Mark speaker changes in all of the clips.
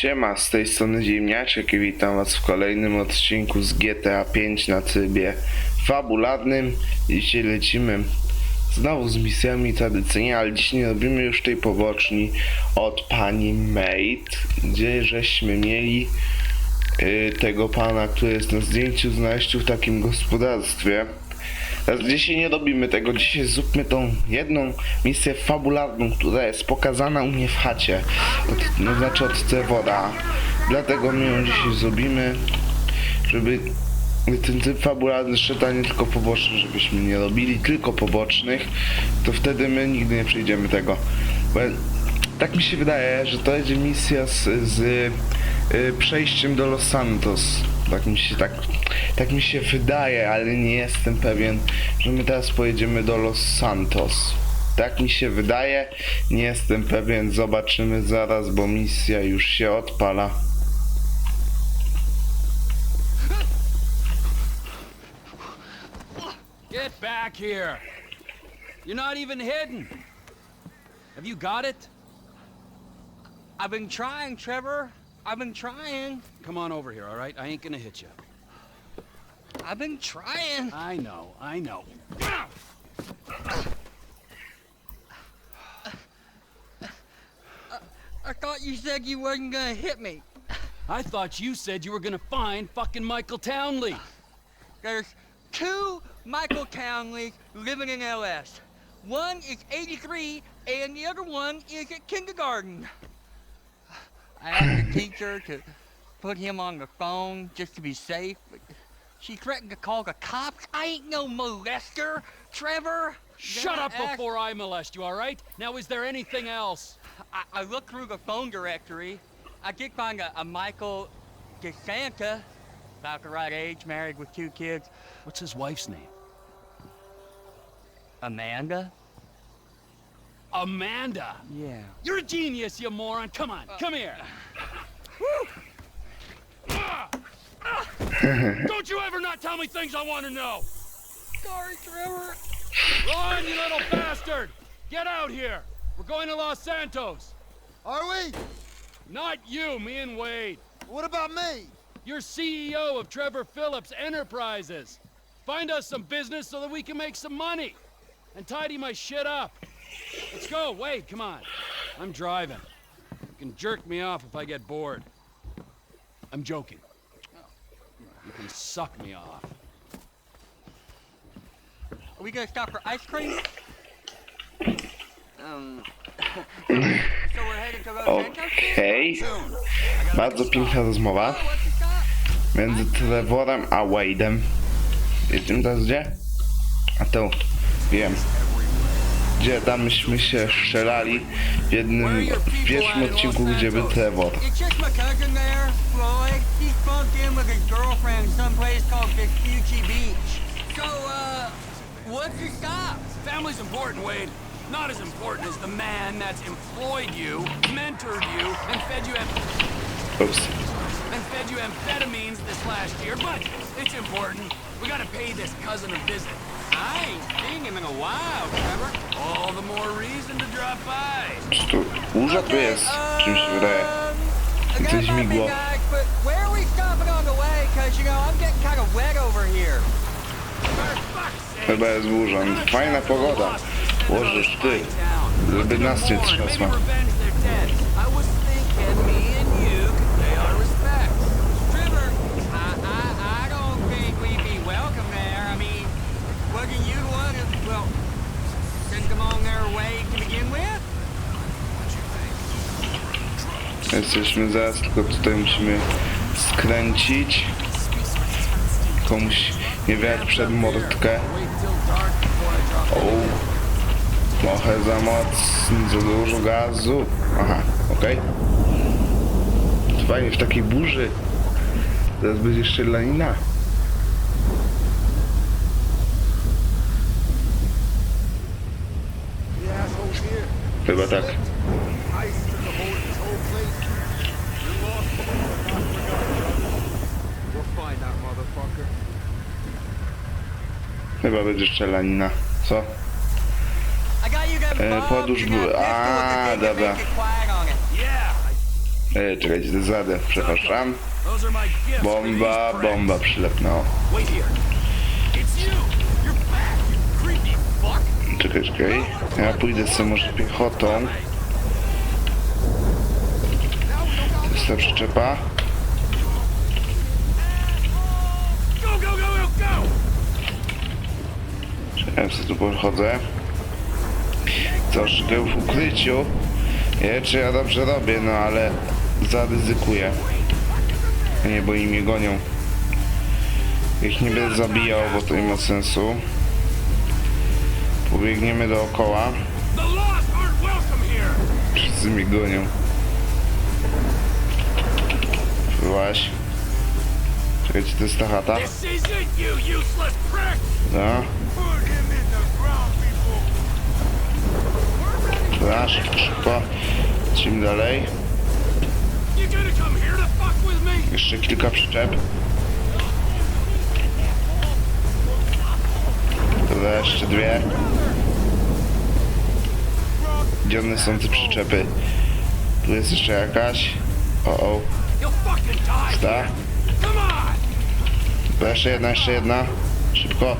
Speaker 1: Siema, z tej strony Ziemniaczek i witam was w kolejnym odcinku z GTA 5 na trybie fabularnym. Dzisiaj lecimy znowu z misjami tradycyjnie, ale dzisiaj nie robimy już tej poboczni od pani Maid, gdzie żeśmy mieli y, tego pana, który jest na zdjęciu, znaleźć w takim gospodarstwie. Dzisiaj nie robimy tego, dzisiaj zróbmy tą jedną misję fabularną, która jest pokazana u mnie w chacie. Od, no znaczy od Trevora. Dlatego my ją dzisiaj zrobimy, żeby ten tryb fabularny szedł, nie tylko poboczny, żebyśmy nie robili tylko pobocznych, to wtedy my nigdy nie przejdziemy tego. Bo tak mi się wydaje, że to będzie misja z, z y, przejściem do Los Santos. Tak mi się tak, tak mi się wydaje, ale nie jestem pewien, że my teraz pojedziemy do Los Santos. Tak mi się wydaje, nie jestem pewien, zobaczymy zaraz, bo misja już się odpala.
Speaker 2: Get back here! You're not even hidden! Have you got it?
Speaker 3: I've been trying, Trevor. I've been trying.
Speaker 2: Come on over here, all right? I ain't gonna hit you.
Speaker 3: I've been trying.
Speaker 2: I know, I know.
Speaker 3: I thought you said you wasn't gonna hit me.
Speaker 2: I thought you said you were gonna find fucking Michael Townley.
Speaker 3: There's two Michael Townleys living in LS. One is 83, and the other one is at kindergarten. I asked the teacher to put him on the phone just to be safe, but she threatened to call the cops. I ain't no molester, Trevor.
Speaker 2: Shut up
Speaker 3: asked-
Speaker 2: before I molest you, all right? Now, is there anything else?
Speaker 3: I, I looked through the phone directory. I did find a, a Michael DeSanta, about the right age, married with two kids.
Speaker 2: What's his wife's name?
Speaker 3: Amanda?
Speaker 2: Amanda.
Speaker 3: Yeah.
Speaker 2: You're a genius, you moron. Come on, come here. Don't you ever not tell me things I want to know.
Speaker 3: Sorry, Trevor.
Speaker 2: Run, you little bastard! Get out here! We're going to Los Santos.
Speaker 4: Are we?
Speaker 2: Not you, me and Wade.
Speaker 4: What about me?
Speaker 2: You're CEO of Trevor Phillips Enterprises. Find us some business so that we can make some money. And tidy my shit up. Let's go, Wade, come on. I'm driving. You can jerk me off if I get bored. I'm joking. You can suck me off.
Speaker 3: Are we gonna stop for ice cream? Um. so we're headed to Los Santos?
Speaker 1: Okej,
Speaker 4: Soon.
Speaker 1: bardzo piękna rozmowa
Speaker 3: Oh, what's the stop?
Speaker 1: między Trevorem a Wade'em. Wiecie teraz gdzie? A tu, wiem. Gdzie tam myśmy się strzelali w jednym, w pierwszym odcinku, gdzie był Trevor.
Speaker 3: Uh, what's the stop?
Speaker 2: Family's important, Wade. Not as important as the man that's employed you, mentored you, and fed you
Speaker 1: Ups.
Speaker 2: and fed you amphetamines this last year, but it's important. We gotta pay this cousin a visit.
Speaker 3: I ain't seen him in a while, Trevor.
Speaker 2: All the more reason to drop by.
Speaker 1: Czy tu burza tu jest? Czy mi się wydaje?
Speaker 3: I
Speaker 1: Coś
Speaker 3: got my
Speaker 1: migło.
Speaker 3: big eyes, but where are we stopping on the way? Cause, you know, I'm getting kind of wet over here.
Speaker 1: Chyba jest burza. Fajna pogoda. Łożysz ty, żeby nas nie trzasła.
Speaker 2: Maybe revenge their dead. I was thinking me and you could pay our respects.
Speaker 3: Trevor, I, I, I don't think we'd be welcome there. I mean, wasn't you the one who, well, sent them on their way to begin with?
Speaker 1: Jesteśmy zaraz, tylko tutaj musimy skręcić. Komuś nie wiać przed mordkę. O, trochę za mocno, za dużo gazu. Aha, okej. Fajnie, w takiej burzy. Teraz będzie strzelanina.
Speaker 4: The assholes here.
Speaker 1: Chyba tak.
Speaker 4: Ice took a hold of this whole place. You're lost, motherfucker. We'll find that motherfucker.
Speaker 1: Chyba będzie strzelanina. Co? E,
Speaker 3: with the
Speaker 1: A, dobra. E, czekajcie, to zadę, przepraszam. Bomba, bomba przylepnęła. Czekaj. Ja pójdę sobie może piechotą. To jest ta przyczepa.
Speaker 2: Go, go, go, go, go!
Speaker 1: Ja sobie tu pochodzę. Co, szukaj w ukryciu. Nie wiem, czy ja dobrze robię, no ale zaryzykuję. Nie, bo oni mnie gonią. Ich nie będę zabijał, bo to nie ma sensu. Pobiegniemy dookoła. Wszyscy mnie gonią. Byłaś. Czekajcie, to jest ta chata. Da. Dobra, szybko, szybko. Lecimy dalej. Jeszcze kilka przyczep. Dobra, jeszcze dwie. Gdzie one są te przyczepy? Tu jest jeszcze jakaś. O, o.
Speaker 2: You'll fucking die
Speaker 1: Ta.
Speaker 2: here. Come on!
Speaker 1: Dobra, jeszcze jedna, jeszcze jedna. Szybko.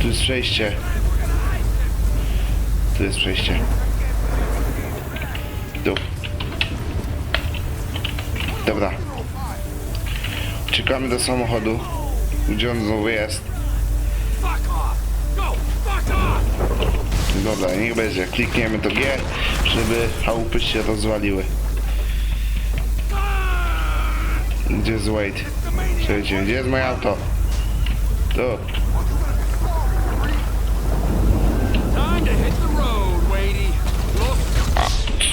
Speaker 1: Tu jest przejście. Tu jest przejście. Tu. Dobra. Czekamy do samochodu. Gdzie on znowu jest? Dobra, niech będzie. Klikniemy to G, żeby chałupy się rozwaliły. Gdzie jest Wade? Słuchajcie, gdzie jest moje auto? Tu.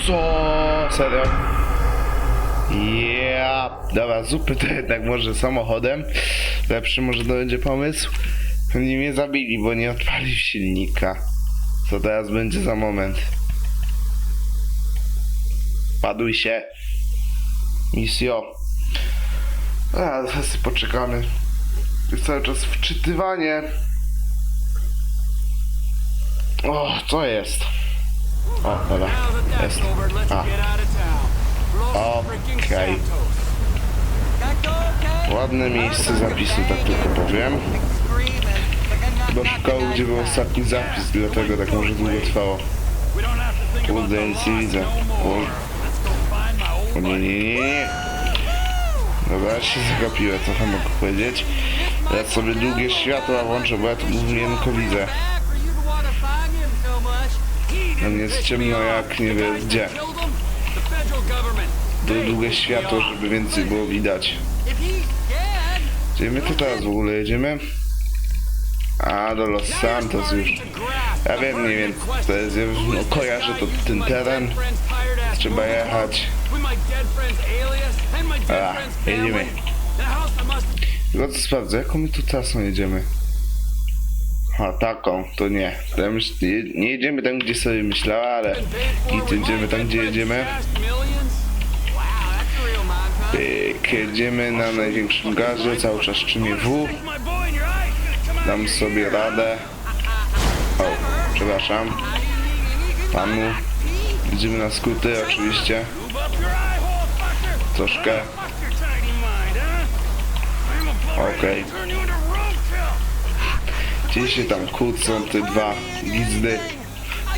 Speaker 1: Co? Serio? Ja. Dobra, zupy to jednak może samochodem. Lepszy może to będzie pomysł. Oni mnie zabili, bo nie odpalił silnika. Co teraz będzie za moment? Paduj się. Misjo. A, zaraz poczekamy. Jest cały czas wczytywanie. O, co jest? O, dobra. Jest. A,
Speaker 3: okay?
Speaker 1: Ładne miejsce zapisu, tak tylko powiem. Chyba szukał, gdzie był ostatni zapis, dlatego tak może długo trwało.
Speaker 2: To
Speaker 1: Kurde, nic nie widzę. O, nie, nie, nie, nie. Dobra, się zagapiłem, trochę mogę powiedzieć. Ja sobie długie światła włączę, bo ja tu głównie tylko widzę. Nie jest ciemno jak nie wiem gdzie. To długie światło, żeby więcej było widać. Gdzie my tu teraz w ogóle jedziemy? A, do Los Santos już. Ja wiem mniej więcej, to jest, ja no, kojarzę to ten teren. Trzeba jechać. A, jedziemy. Tylko to sprawdzę, jaką my tu trasą jedziemy. A, taką, to nie. Myśl, nie, nie jedziemy tam, gdzie sobie myślała, ale i jedziemy tam, gdzie jedziemy. Pyk, jedziemy na największym gazie, cały czas trzymie W. Dam sobie radę. O, przepraszam. Panu. Jedziemy na skuty, oczywiście. Troszkę. Okej. Gdzie się tam kłócą te dwa gizdy?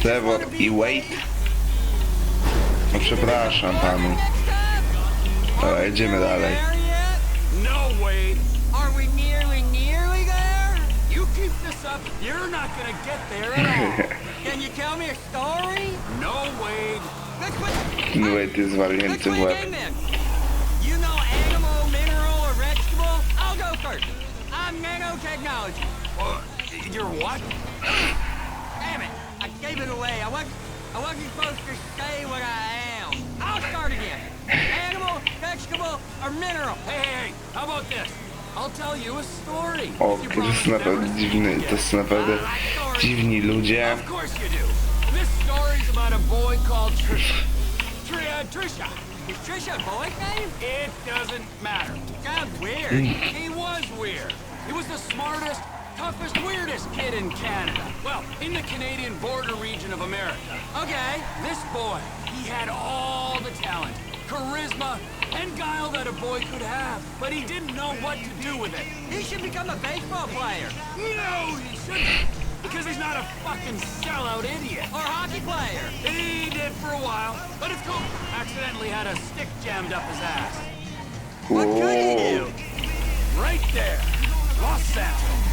Speaker 1: Trevor i Wade? No przepraszam panu. Dobra, jedziemy dalej.
Speaker 2: Keep this up, you're not gonna get there at all.
Speaker 3: Can you tell me a story?
Speaker 2: No, Wade.
Speaker 3: Let's quit.
Speaker 1: Wade jest
Speaker 3: Let's
Speaker 1: walnięty
Speaker 3: play
Speaker 1: w
Speaker 3: a
Speaker 1: łeb.
Speaker 3: game then. You know animal, mineral, or vegetable? I'll go first. I'm nanotechnology.
Speaker 2: Uh, you're what?
Speaker 3: Damn it! I gave it away. I wasn't. I wasn't supposed to say what I am. I'll start again. Animal, vegetable, or mineral?
Speaker 2: Hey, hey, hey, how about this? I'll tell you a story.
Speaker 1: O,
Speaker 2: if you
Speaker 1: to
Speaker 2: promise
Speaker 1: jest
Speaker 2: never
Speaker 1: naprawdę
Speaker 2: to
Speaker 1: dziwny, to jest naprawdę ah, dziwni ludzie.
Speaker 2: Of course you do. This story's about a boy called Trisha. Uh, Trisha.
Speaker 3: Is Trisha a boy's name?
Speaker 2: It doesn't matter.
Speaker 3: Sounds weird. Mm.
Speaker 2: He was weird. He was the smartest, toughest, weirdest kid in Canada. Well, in the Canadian border region of America.
Speaker 3: Okay.
Speaker 2: This boy, he had all the talent. charisma, and guile that a boy could have, but he didn't know what to do with it.
Speaker 3: He should become a baseball player
Speaker 2: No, he shouldn't. Because he's not a fucking sellout idiot.
Speaker 3: or hockey player.
Speaker 2: He did for a while, but it's cool. Accidentally had a stick jammed up his ass.
Speaker 3: What could he
Speaker 1: Wow.
Speaker 3: do?
Speaker 2: Right there. Los Santos.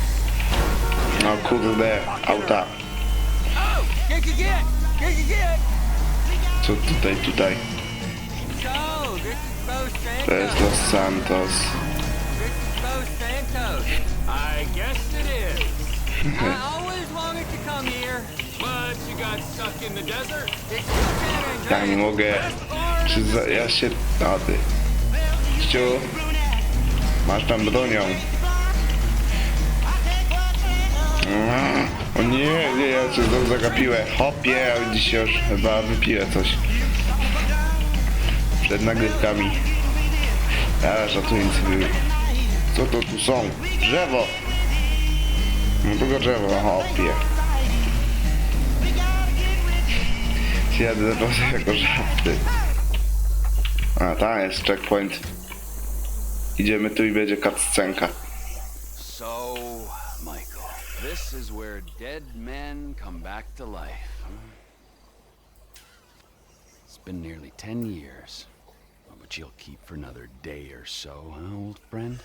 Speaker 1: No kurde, auta.
Speaker 3: Oh, get you get, get you get.
Speaker 1: Co tutaj, tutaj?
Speaker 3: So, this is Bo
Speaker 1: To jest. Los Santos.
Speaker 3: This is Bo Santos.
Speaker 2: I guess it is.
Speaker 3: I always wanted to come here.
Speaker 2: But you got stuck in the desert.
Speaker 3: It's still San
Speaker 1: Ja nie
Speaker 3: Andreas.
Speaker 1: mogę. Czy za, ja się... A ty. Ściu. Masz tam bronią. Mm, O nie, nie, ja cię znowu zagapiłem. Hopie, dziś już chyba wypiję coś. Przed nagrywkami. Ja żartując był. Co to tu są? Drzewo! No tylko drzewo, hopie. Jadę po prostu jako żarty. A, tam jest checkpoint. Idziemy tu i będzie cutscenka.
Speaker 2: So, Michael, this is where dead men come back to life. It's been nearly ten years. You'll keep for another day or so, huh, old friend?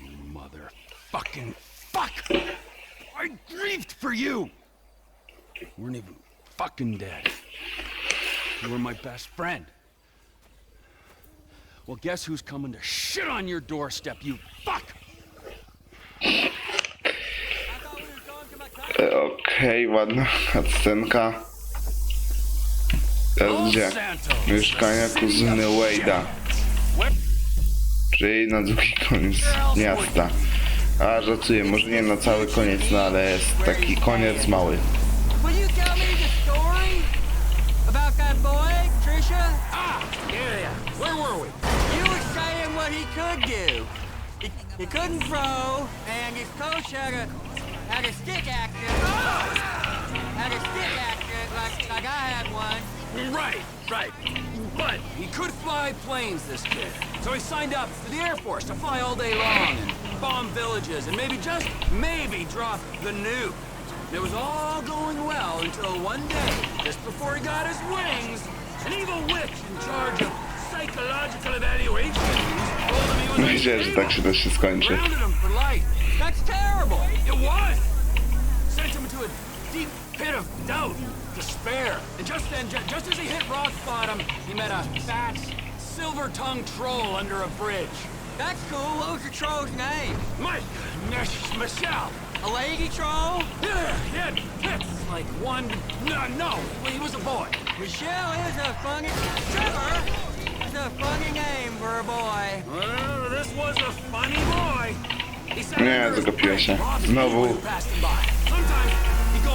Speaker 2: You motherfucking fuck! I grieved for you! You weren't even fucking dead. You were my best friend. Well, guess who's coming to shit on your doorstep, you fuck!
Speaker 3: I thought we were
Speaker 1: Gdzie? Mieszkania kuzyny Wade'a. Czyli na drugi koniec miasta. A, żartuję, może nie na cały koniec, no ale jest taki koniec mały.
Speaker 2: Ah,
Speaker 3: he couldn't throw, and his coach had a had a stick accident. Had a stick accident like like I had one.
Speaker 2: Right, right. But he could fly planes, this kid. So he signed up for the Air Force to fly all day long and bomb villages and maybe just maybe drop the nuke. It was all going well until one day, just before he got his wings, an evil witch in charge of psychological evaluations told him he was
Speaker 1: Myślę, że tak się też się skończy.
Speaker 2: Grounded him for life.
Speaker 3: That's terrible.
Speaker 2: It was! Sent him into a deep pit of doubt, despair. And just then, ju- just as he hit rock bottom, he met a fat, silver-tongued troll under a bridge.
Speaker 3: That's cool. What was the troll's name?
Speaker 2: Mike Nash Michelle.
Speaker 3: A lady troll?
Speaker 2: Yeah, he had tits like one. No, no, Well he was a boy.
Speaker 3: Michelle is a funny. Trevor is a funny name for a boy.
Speaker 2: Well, this was a funny boy. He sat
Speaker 1: Nie,
Speaker 2: under his
Speaker 1: zagapiłem
Speaker 2: bridge,
Speaker 1: się.
Speaker 2: robbed
Speaker 1: Znowu.
Speaker 2: people who passed him by. Sometimes he'd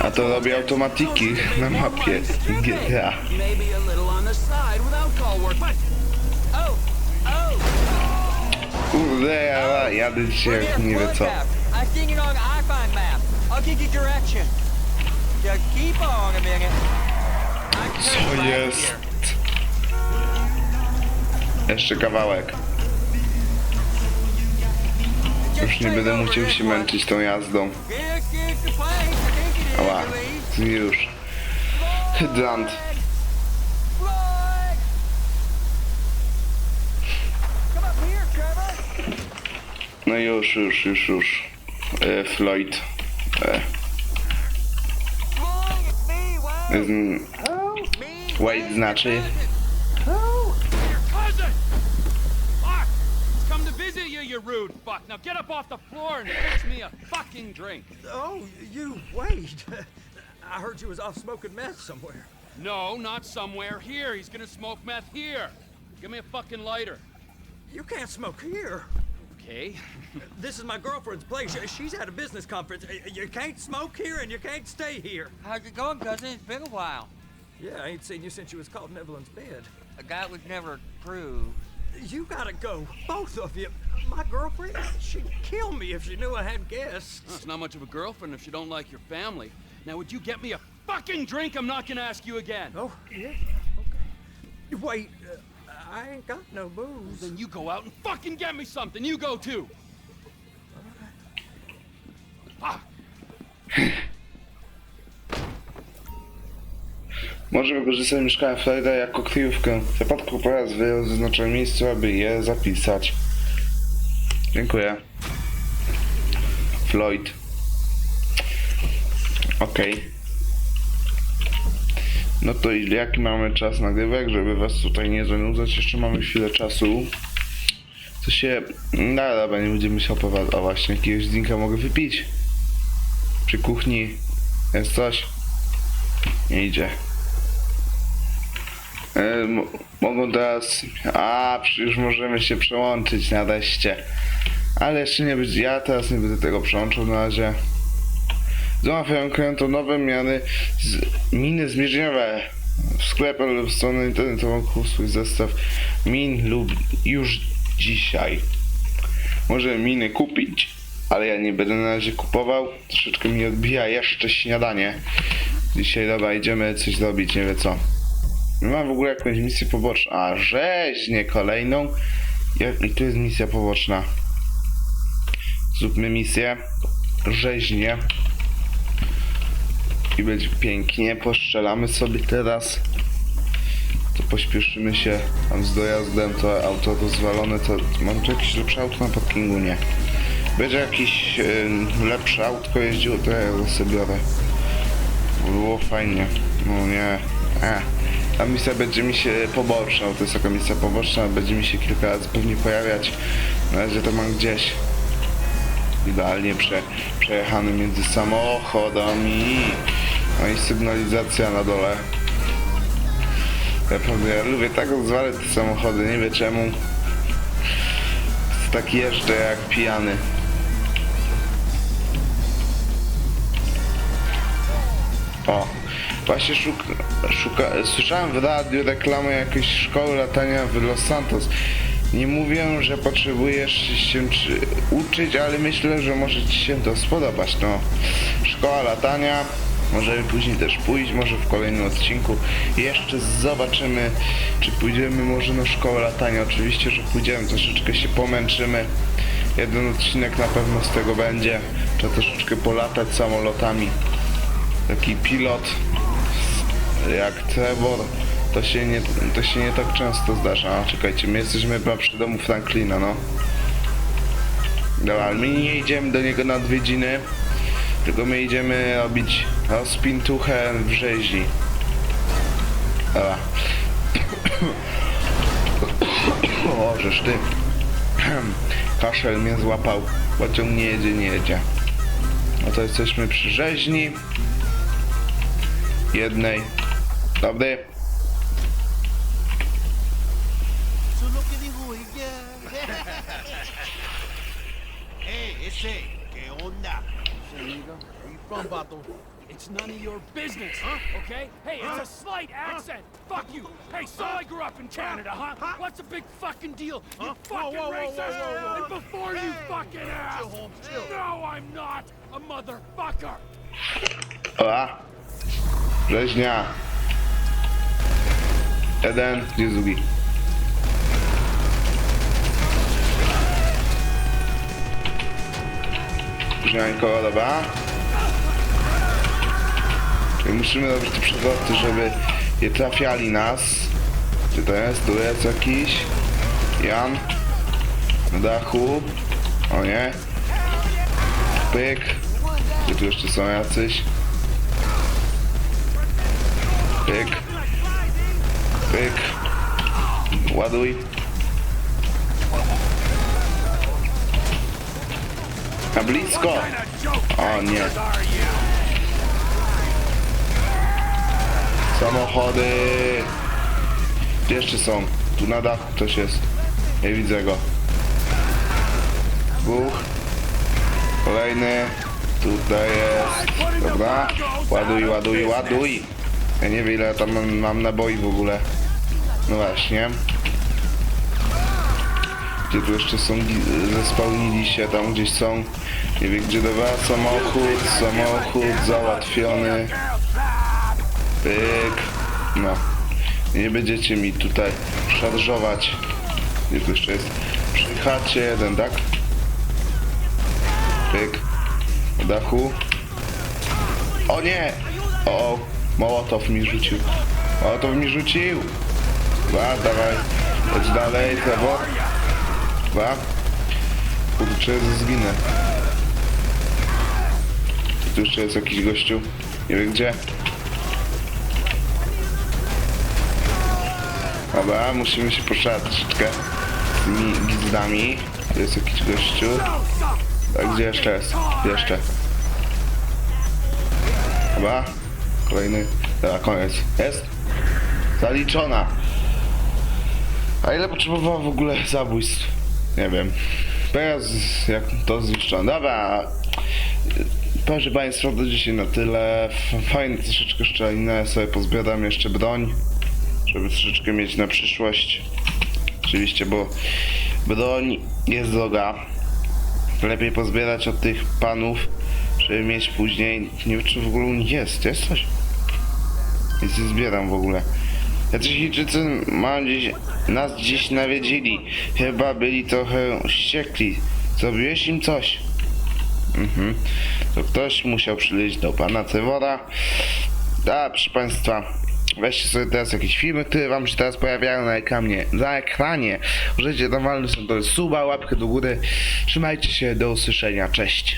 Speaker 2: A
Speaker 1: to robi automatiki na mapie. GTA. Kurde, ja jadę dzisiaj jak nie wie co. Co jest? Jeszcze kawałek. Już nie będę musiał się męczyć tą jazdą. Ała, już. Hydrant. No już, już, już, już. E, Floyd. E,
Speaker 3: Wade
Speaker 1: znaczy...
Speaker 2: Now get up off the floor and fix me a fucking drink.
Speaker 4: Oh, you wait. I heard you was off smoking meth somewhere.
Speaker 2: No, not somewhere here. He's gonna smoke meth here. Give me a fucking lighter.
Speaker 4: You can't smoke here.
Speaker 2: Okay.
Speaker 4: This is my girlfriend's place. She's at a business conference. You can't smoke here and you can't stay here.
Speaker 3: How's it going, cousin? It's been a while.
Speaker 4: Yeah, I ain't seen you since you was caught in Evelyn's bed.
Speaker 3: A guy was never proved.
Speaker 4: You gotta go, both of you. My girlfriend, she'd kill me if she knew I had guests.
Speaker 2: Well, it's not much of a girlfriend if you don't like your family. Now, would you get me a fucking drink? I'm not gonna ask you again.
Speaker 4: Oh, yeah, okay. Wait, uh, I ain't got no booze.
Speaker 2: Then you go out and fucking get me something. You go too. Ah,
Speaker 1: Może wykorzystać mieszkania Floyda jako kryjówkę. W wypadku pojazdu zaznaczę miejsce, aby je zapisać. Dziękuję. Floyd. Okej. No to jaki mamy czas nagrywek, żeby was tutaj nie zanudzać? Jeszcze mamy chwilę czasu. Co się... No dobra, nie będziemy się opowiadać. O właśnie, jakiegoś drinka mogę wypić. Przy kuchni jest coś? Nie idzie. E, mo- mogą teraz. A, przecież możemy się przełączyć na teście. Ale jeszcze nie będzie. Ja teraz nie będę tego przełączał na razie. Zamawiam klientom nowe miany z miny zmierzeniowe w sklepie lub stronę internetową kup swój zestaw min lub już dzisiaj. Może miny kupić, ale ja nie będę na razie kupował. Troszeczkę mi odbija jeszcze śniadanie. Dzisiaj dobra, idziemy coś zrobić, nie wiem co. Mam w ogóle jakąś misję poboczną. A, rzeźnię kolejną. Jak- I tu jest misja poboczna. Zróbmy misję. Rzeźnię. I będzie pięknie. Postrzelamy sobie teraz. To pośpieszymy się tam z dojazdem. To auto rozwalone. To mam tu jakieś lepsze auto na parkingu? Nie. Będzie jakieś y, lepsze autko jeździło, to ja sobie biorę. Było fajnie. No nie. E. Ta misja będzie mi się poboczna, bo to jest taka misja poboczna, będzie mi się kilka razy pewnie pojawiać. Na razie to mam gdzieś. Idealnie prze, przejechany między samochodami. No i sygnalizacja na dole. Naprawdę ja lubię tak rozwalać te samochody, nie wiem czemu. Tak jeżdżę jak pijany. O, właśnie szuka, szuka, słyszałem w radiu reklamę jakiejś szkoły latania w Los Santos. Nie mówię, że potrzebujesz się czy, uczyć, ale myślę, że może Ci się to spodobać. No, szkoła latania, możemy później też pójść, może w kolejnym odcinku. Jeszcze zobaczymy, czy pójdziemy może na szkołę latania. Oczywiście, że pójdziemy, troszeczkę się pomęczymy. Jeden odcinek na pewno z tego będzie. Trzeba troszeczkę polatać samolotami taki pilot jak Trevor, to się nie, to się nie tak często zdarza. Czekajcie, my jesteśmy chyba przy domu Franklina, no. Dobra, ale my nie idziemy do niego na odwiedziny, tylko my idziemy robić rozpintuchę w rzezi. Dobra. O, żeż ty. Kaszel mnie złapał. Pociąg nie jedzie, nie jedzie. No to jesteśmy przy rzeźni jednej. Dobry.
Speaker 5: Eso es lo que dijo ella. hey, ese, ¿qué onda? Where you from, Vato?
Speaker 2: it's none of your business, huh? Okay? Hey, it's a slight accent. Fuck you. Hey, so I grew up in Canada, huh? What's the big fucking deal? You fucking
Speaker 5: whoa, whoa, whoa,
Speaker 2: racist!
Speaker 5: whoa, whoa.
Speaker 2: And before you fucking ass!
Speaker 5: chill, Holmes, chill.
Speaker 2: No, I'm not a motherfucker.
Speaker 1: Ola. Rzeźnia. Jeden, gdzie jest drugi? Rzeźnianko, dobra. I musimy robić te przewroty, żeby nie trafiali nas. Gdzie to jest? Tu jest jakiś. Jan. Na dachu. O nie. Pyk. Gdzie tu jeszcze są jacyś? Pyk. Pyk. Ładuj. Na blisko. O nie. Samochody. Gdzie jeszcze są? Tu na dachu ktoś jest. Nie widzę go. Dwóch. Kolejny. Tutaj jest. Dobra. Ładuj, ładuj, ładuj. Ja nie wiem ile tam mam naboi w ogóle. No właśnie. Gdzie tu jeszcze są, zespełnili się, tam gdzieś są. Nie wiem gdzie dobra, samochód, samochód załatwiony. Pyk. No. Nie będziecie mi tutaj szarżować. Gdzie tu jeszcze jest? Przy chacie jeden, tak? Pyk. Dachu. O nie! O. Mołotow mi rzucił. Mołotow mi rzucił! Dwa, dawaj. Chodź dalej, lewo. Dwa. Kurczę, zginę. Tu jeszcze jest jakiś gościu. Nie wiem gdzie. Dobra, musimy się poszarać troszeczkę z tymi gwizdami. Tu jest jakiś gościu. A gdzie jeszcze jest? Jeszcze. Dobra. Kolejny. Dobra, koniec. Jest? Zaliczona. A ile potrzebowała w ogóle zabójstw? Nie wiem. Teraz jak to zniszczone. Dobra. Proszę Państwa, do dzisiaj na tyle. Fajnie troszeczkę szczelinę sobie pozbieram jeszcze broń, żeby troszeczkę mieć na przyszłość. Oczywiście, bo broń jest droga. Lepiej pozbierać od tych panów, żeby mieć później. Nie wiem, czy w ogóle jest. Jest coś? Nic nie zbieram w ogóle. Jacyś Chińczycy mam dziś, nas dziś nawiedzili. Chyba byli trochę wściekli. Zrobiłeś im coś. Mhm. To ktoś musiał przyleźć do pana Trevora. A, proszę państwa, weźcie sobie teraz jakieś filmy, które wam się teraz pojawiają na ekranie. Na ekranie. Możecie tam walnąć sobie suba, łapkę do góry. Trzymajcie się, do usłyszenia. Cześć.